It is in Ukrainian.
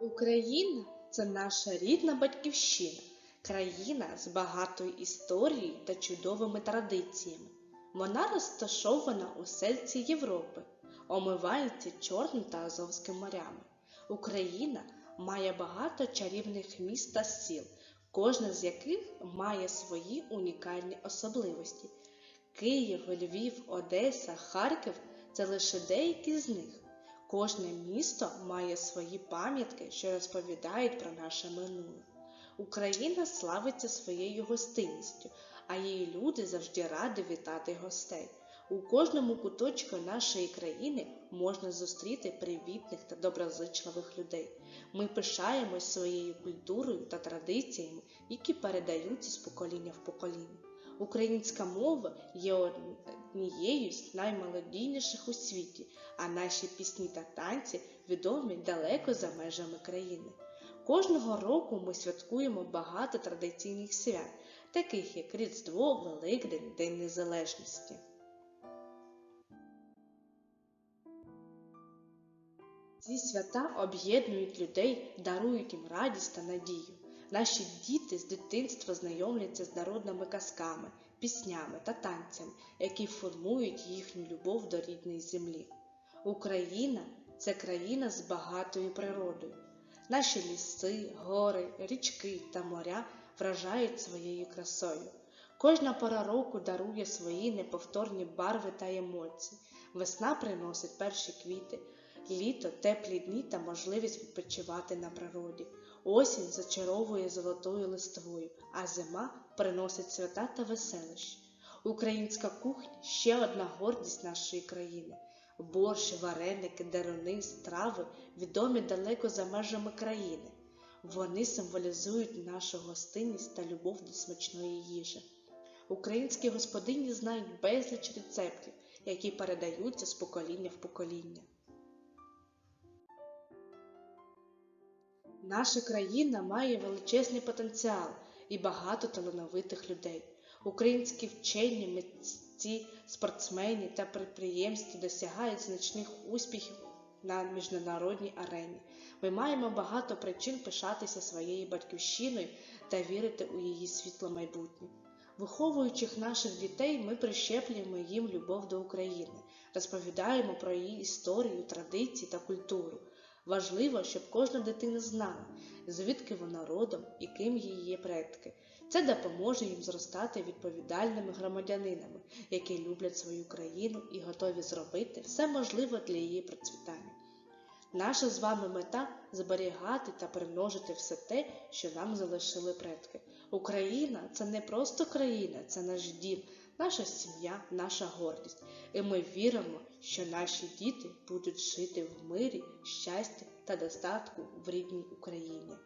Україна це наша рідна батьківщина, країна з багатою історією та чудовими традиціями. Вона розташована у серці Європи, омивається Чорним та Азовським морями. Україна має багато чарівних міст та сіл, кожне з яких має свої унікальні особливості. Київ, Львів, Одеса, Харків це лише деякі з них. Кожне місто має свої пам'ятки, що розповідають про наше минуле. Україна славиться своєю гостинністю, а її люди завжди раді вітати гостей. У кожному куточку нашої країни можна зустріти привітних та доброзичливих людей. Ми пишаємось своєю культурою та традиціями, які передаються з покоління в покоління. Українська мова є однією з наймолодійніших у світі, а наші пісні та танці відомі далеко за межами країни. Кожного року ми святкуємо багато традиційних свят, таких як Різдво, Великдень, День Незалежності. Ці свята об'єднують людей, дарують їм радість та надію. Наші діти з дитинства знайомляться з народними казками, піснями та танцями, які формують їхню любов до рідної землі. Україна це країна з багатою природою. Наші ліси, гори, річки та моря вражають своєю красою. Кожна пора року дарує свої неповторні барви та емоції. Весна приносить перші квіти, літо теплі дні та можливість відпочивати на природі. Осінь зачаровує золотою листвою, а зима приносить свята та веселощі. Українська кухня ще одна гордість нашої країни. Борщ, вареники, деруни, страви відомі далеко за межами країни. Вони символізують нашу гостинність та любов до смачної їжі. Українські господині знають безліч рецептів, які передаються з покоління в покоління. Наша країна має величезний потенціал і багато талановитих людей. Українські вчені, митці, спортсмени та підприємці досягають значних успіхів на міжнародній арені. Ми маємо багато причин пишатися своєю батьківщиною та вірити у її світле майбутнє. Виховуючи наших дітей, ми прищеплюємо їм любов до України, розповідаємо про її історію, традиції та культуру. Важливо, щоб кожна дитина знала, звідки вона родом і ким її предки. Це допоможе їм зростати відповідальними громадянинами, які люблять свою країну і готові зробити все можливе для її процвітання. Наша з вами мета зберігати та примножити все те, що нам залишили предки. Україна це не просто країна, це наш дім, наша сім'я, наша гордість. І ми віримо, що наші діти будуть жити в мирі, щасті та достатку в рідній Україні.